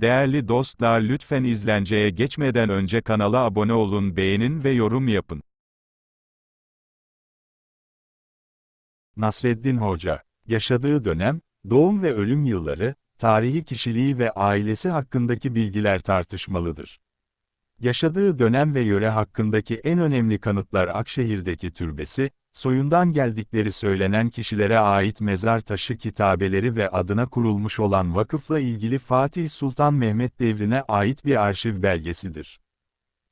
Değerli dostlar lütfen izlenceye geçmeden önce kanala abone olun, beğenin ve yorum yapın. Nasreddin Hoca, yaşadığı dönem, doğum ve ölüm yılları, tarihi kişiliği ve ailesi hakkındaki bilgiler tartışmalıdır. Yaşadığı dönem ve yöre hakkındaki en önemli kanıtlar Akşehir'deki türbesi, soyundan geldikleri söylenen kişilere ait mezar taşı kitabeleri ve adına kurulmuş olan vakıfla ilgili Fatih Sultan Mehmet devrine ait bir arşiv belgesidir.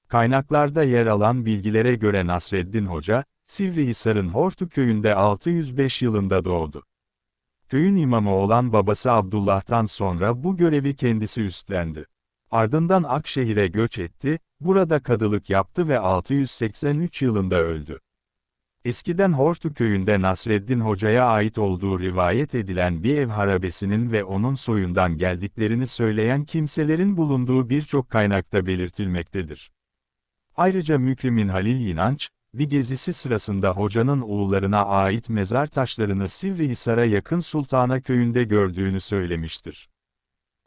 Kaynaklarda yer alan bilgilere göre Nasreddin Hoca, Sivrihisar'ın Hortu köyünde 605 yılında doğdu. Köyün imamı olan babası Abdullah'tan sonra bu görevi kendisi üstlendi. Ardından Akşehir'e göç etti, burada kadılık yaptı ve 683 yılında öldü. Eskiden Hortu köyünde Nasreddin Hoca'ya ait olduğu rivayet edilen bir ev harabesinin ve onun soyundan geldiklerini söyleyen kimselerin bulunduğu birçok kaynakta belirtilmektedir. Ayrıca Mükrimin Halil İnanç, bir gezisi sırasında hocanın oğullarına ait mezar taşlarını Sivrihisar'a yakın Sultana köyünde gördüğünü söylemiştir.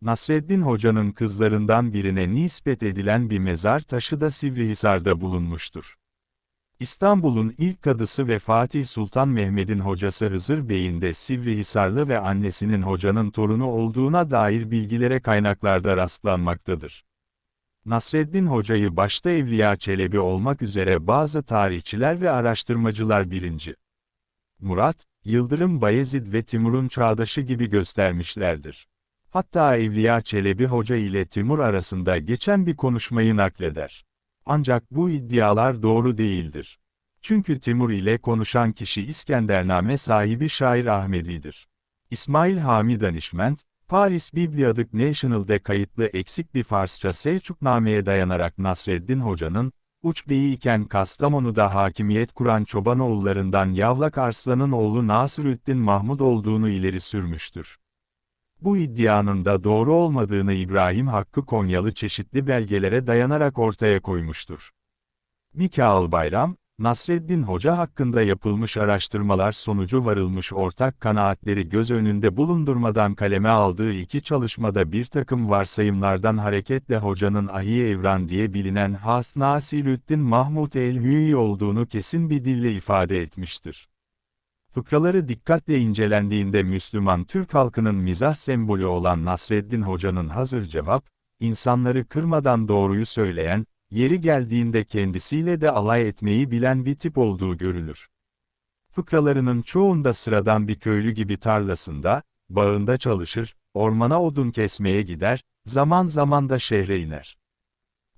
Nasreddin Hoca'nın kızlarından birine nispet edilen bir mezar taşı da Sivrihisar'da bulunmuştur. İstanbul'un ilk kadısı ve Fatih Sultan Mehmet'in hocası Hızır Bey'in de Sivrihisarlı ve annesinin hocanın torunu olduğuna dair bilgilere kaynaklarda rastlanmaktadır. Nasreddin Hoca'yı başta Evliya Çelebi olmak üzere bazı tarihçiler ve araştırmacılar birinci. Murat, Yıldırım Bayezid ve Timur'un çağdaşı gibi göstermişlerdir. Hatta Evliya Çelebi Hoca ile Timur arasında geçen bir konuşmayı nakleder. Ancak bu iddialar doğru değildir. Çünkü Timur ile konuşan kişi İskendername sahibi şair Ahmedi'dir. İsmail Hami Danişment, Paris Bibliadık National'de kayıtlı eksik bir Farsça Selçukname'ye dayanarak Nasreddin Hoca'nın, Uç Bey'i iken Kastamonu'da hakimiyet kuran Çobanoğullarından Yavlak Arslan'ın oğlu Nasırüddin Mahmud olduğunu ileri sürmüştür. Bu iddianın da doğru olmadığını İbrahim Hakkı Konyalı çeşitli belgelere dayanarak ortaya koymuştur. Mikail Bayram, Nasreddin Hoca hakkında yapılmış araştırmalar sonucu varılmış ortak kanaatleri göz önünde bulundurmadan kaleme aldığı iki çalışmada bir takım varsayımlardan hareketle hocanın Ahiye Evran diye bilinen Has Nasirüddin Mahmud el-Hüyi olduğunu kesin bir dille ifade etmiştir. Fıkraları dikkatle incelendiğinde Müslüman Türk halkının mizah sembolü olan Nasreddin Hoca'nın hazır cevap, insanları kırmadan doğruyu söyleyen, yeri geldiğinde kendisiyle de alay etmeyi bilen bir tip olduğu görülür. Fıkralarının çoğunda sıradan bir köylü gibi tarlasında, bağında çalışır, ormana odun kesmeye gider, zaman zaman da şehre iner.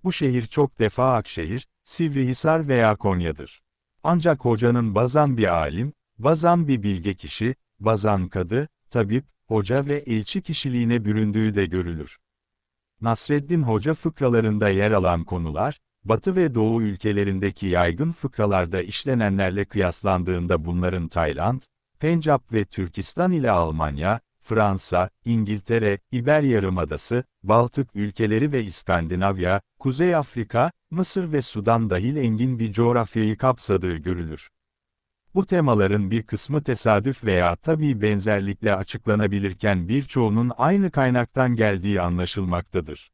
Bu şehir çok defa Akşehir, Sivrihisar veya Konya'dır. Ancak hocanın bazan bir alim, bazan bir bilge kişi, bazan kadı, tabip, hoca ve elçi kişiliğine büründüğü de görülür. Nasreddin Hoca fıkralarında yer alan konular, Batı ve Doğu ülkelerindeki yaygın fıkralarda işlenenlerle kıyaslandığında bunların Tayland, Pencap ve Türkistan ile Almanya, Fransa, İngiltere, İber Yarımadası, Baltık ülkeleri ve İskandinavya, Kuzey Afrika, Mısır ve Sudan dahil engin bir coğrafyayı kapsadığı görülür. Bu temaların bir kısmı tesadüf veya tabii benzerlikle açıklanabilirken birçoğunun aynı kaynaktan geldiği anlaşılmaktadır.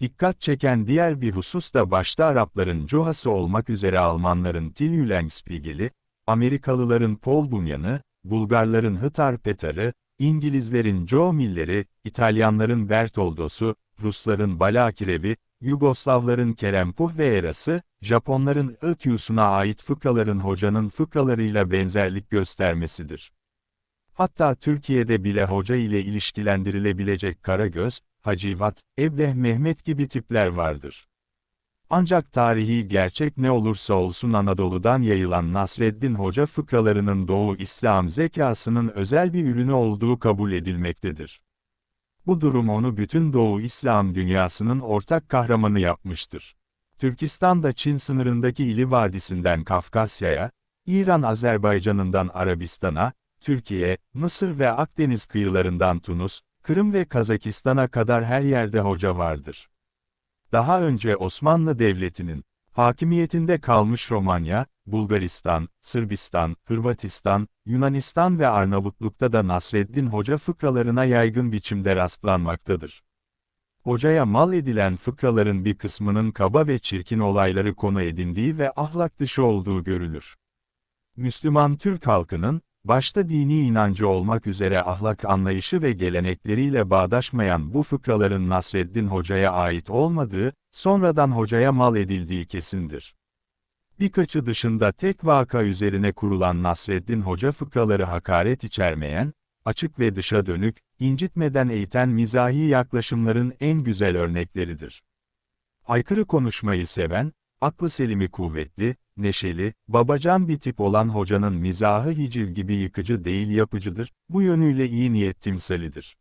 Dikkat çeken diğer bir husus da başta Arapların Johası olmak üzere Almanların Tillülenspiegel'i, Amerikalıların Paul Bunyan'ı, Bulgarların Hıtar Petar'ı, İngilizlerin Joe Miller'i, İtalyanların Bertoldos'u, Rusların Balakirev'i, Yugoslavların Kerempuh ve Eras'ı, Japonların Ökyus'una ait fıkraların hocanın fıkralarıyla benzerlik göstermesidir. Hatta Türkiye'de bile hoca ile ilişkilendirilebilecek Karagöz, Hacivat, Ebleh Mehmet gibi tipler vardır. Ancak tarihi gerçek ne olursa olsun Anadolu'dan yayılan Nasreddin Hoca fıkralarının Doğu İslam zekasının özel bir ürünü olduğu kabul edilmektedir. Bu durum onu bütün Doğu İslam dünyasının ortak kahramanı yapmıştır. Türkistan da Çin sınırındaki İli Vadisi'nden Kafkasya'ya, İran Azerbaycan'ından Arabistan'a, Türkiye, Mısır ve Akdeniz kıyılarından Tunus, Kırım ve Kazakistan'a kadar her yerde hoca vardır. Daha önce Osmanlı Devleti'nin hakimiyetinde kalmış Romanya, Bulgaristan, Sırbistan, Hırvatistan, Yunanistan ve Arnavutluk'ta da Nasreddin Hoca fıkralarına yaygın biçimde rastlanmaktadır. Hocaya mal edilen fıkraların bir kısmının kaba ve çirkin olayları konu edindiği ve ahlak dışı olduğu görülür. Müslüman Türk halkının, başta dini inancı olmak üzere ahlak anlayışı ve gelenekleriyle bağdaşmayan bu fıkraların Nasreddin Hoca'ya ait olmadığı, sonradan hocaya mal edildiği kesindir. Birkaçı dışında tek vaka üzerine kurulan Nasreddin Hoca fıkraları hakaret içermeyen, açık ve dışa dönük, incitmeden eğiten mizahi yaklaşımların en güzel örnekleridir. Aykırı konuşmayı seven, aklı selimi kuvvetli, neşeli, babacan bir tip olan hocanın mizahı hicil gibi yıkıcı değil yapıcıdır, bu yönüyle iyi niyet timsalidir.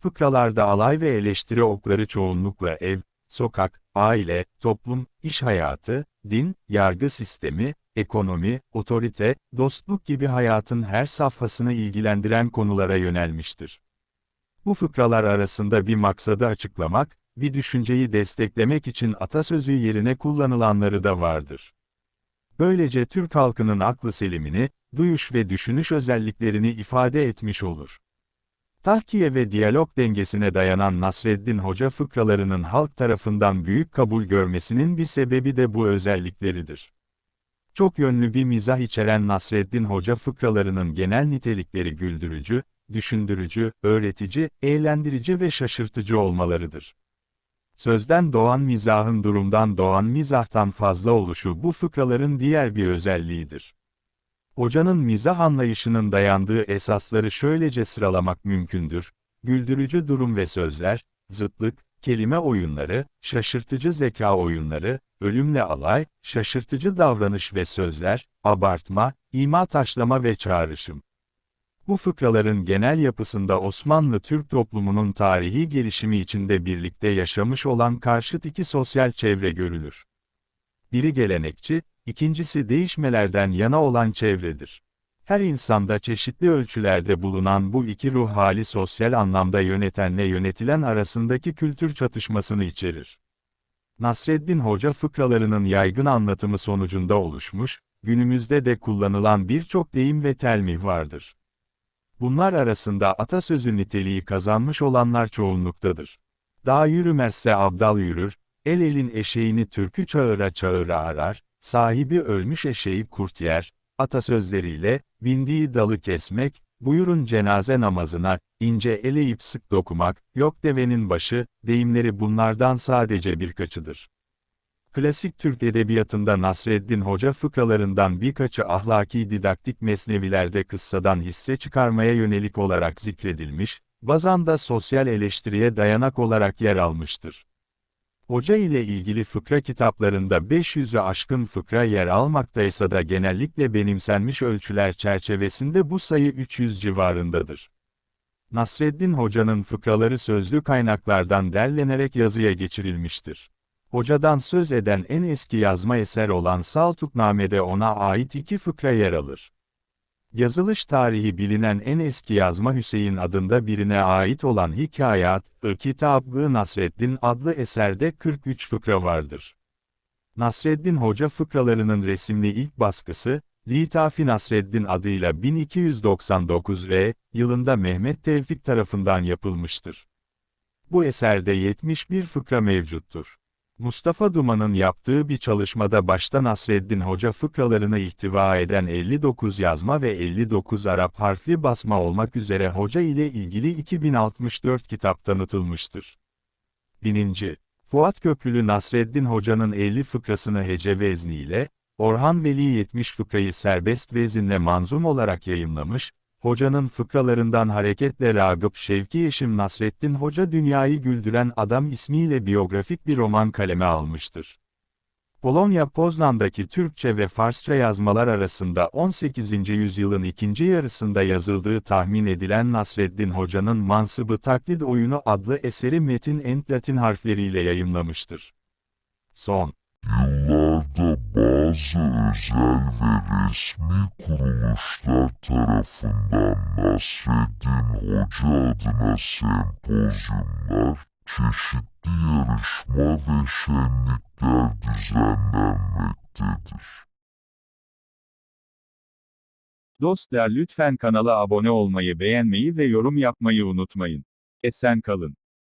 Fıkralarda alay ve eleştiri okları çoğunlukla ev, sokak, aile, toplum, iş hayatı, din, yargı sistemi, ekonomi, otorite, dostluk gibi hayatın her safhasını ilgilendiren konulara yönelmiştir. Bu fıkralar arasında bir maksadı açıklamak, bir düşünceyi desteklemek için atasözü yerine kullanılanları da vardır. Böylece Türk halkının aklı selimini, duyuş ve düşünüş özelliklerini ifade etmiş olur. Tahkiye ve diyalog dengesine dayanan Nasreddin Hoca fıkralarının halk tarafından büyük kabul görmesinin bir sebebi de bu özellikleridir. Çok yönlü bir mizah içeren Nasreddin Hoca fıkralarının genel nitelikleri güldürücü, düşündürücü, öğretici, eğlendirici ve şaşırtıcı olmalarıdır. Sözden doğan mizahın durumdan doğan mizahtan fazla oluşu bu fıkraların diğer bir özelliğidir. Hocanın mizah anlayışının dayandığı esasları şöylece sıralamak mümkündür. Güldürücü durum ve sözler, zıtlık, kelime oyunları, şaşırtıcı zeka oyunları, ölümle alay, şaşırtıcı davranış ve sözler, abartma, ima taşlama ve çağrışım. Bu fıkraların genel yapısında Osmanlı Türk toplumunun tarihi gelişimi içinde birlikte yaşamış olan karşıt iki sosyal çevre görülür. Biri gelenekçi, ikincisi değişmelerden yana olan çevredir. Her insanda çeşitli ölçülerde bulunan bu iki ruh hali sosyal anlamda yönetenle yönetilen arasındaki kültür çatışmasını içerir. Nasreddin Hoca fıkralarının yaygın anlatımı sonucunda oluşmuş, günümüzde de kullanılan birçok deyim ve telmih vardır. Bunlar arasında atasözü niteliği kazanmış olanlar çoğunluktadır. Dağ yürümezse abdal yürür, el elin eşeğini türkü çağıra çağıra arar, sahibi ölmüş eşeği kurt yer, atasözleriyle, bindiği dalı kesmek, buyurun cenaze namazına, ince eleyip sık dokumak, yok devenin başı, deyimleri bunlardan sadece birkaçıdır. Klasik Türk edebiyatında Nasreddin Hoca fıkralarından birkaçı ahlaki didaktik mesnevilerde kıssadan hisse çıkarmaya yönelik olarak zikredilmiş, bazen de sosyal eleştiriye dayanak olarak yer almıştır. Hoca ile ilgili fıkra kitaplarında 500'ü aşkın fıkra yer almaktaysa da genellikle benimsenmiş ölçüler çerçevesinde bu sayı 300 civarındadır. Nasreddin Hoca'nın fıkraları sözlü kaynaklardan derlenerek yazıya geçirilmiştir. Hocadan söz eden en eski yazma eser olan Saltukname'de ona ait iki fıkra yer alır. Yazılış tarihi bilinen en eski yazma Hüseyin adında birine ait olan Hikayat-ı Kitab-ı Nasreddin adlı eserde 43 fıkra vardır. Nasreddin Hoca fıkralarının resimli ilk baskısı, Litafi Nasreddin adıyla 1299 R. yılında Mehmet Tevfik tarafından yapılmıştır. Bu eserde 71 fıkra mevcuttur. Mustafa Duman'ın yaptığı bir çalışmada başta Nasreddin Hoca fıkralarını ihtiva eden 59 yazma ve 59 Arap harfli basma olmak üzere hoca ile ilgili 2064 kitap tanıtılmıştır. 1. Fuat Köprülü Nasreddin Hoca'nın 50 fıkrasını hece vezniyle, Orhan Veli 70 fıkrayı serbest vezinle manzum olarak yayımlamış, Hocanın fıkralarından hareketle Ragıp Şevki Yeşim Nasreddin Hoca Dünyayı Güldüren Adam ismiyle biyografik bir roman kaleme almıştır. Polonya Poznan'daki Türkçe ve Farsça yazmalar arasında 18. yüzyılın ikinci yarısında yazıldığı tahmin edilen Nasreddin Hoca'nın Mansıbı Taklit Oyunu adlı eseri metin en Latin harfleriyle yayımlamıştır. Son bazı özel ve resmi kuruluşlar tarafından Nasreddin Hoca adına sempozyumlar, çeşitli yarışma ve şenlikler düzenlenmektedir. Dostlar lütfen kanala abone olmayı beğenmeyi ve yorum yapmayı unutmayın. Esen kalın.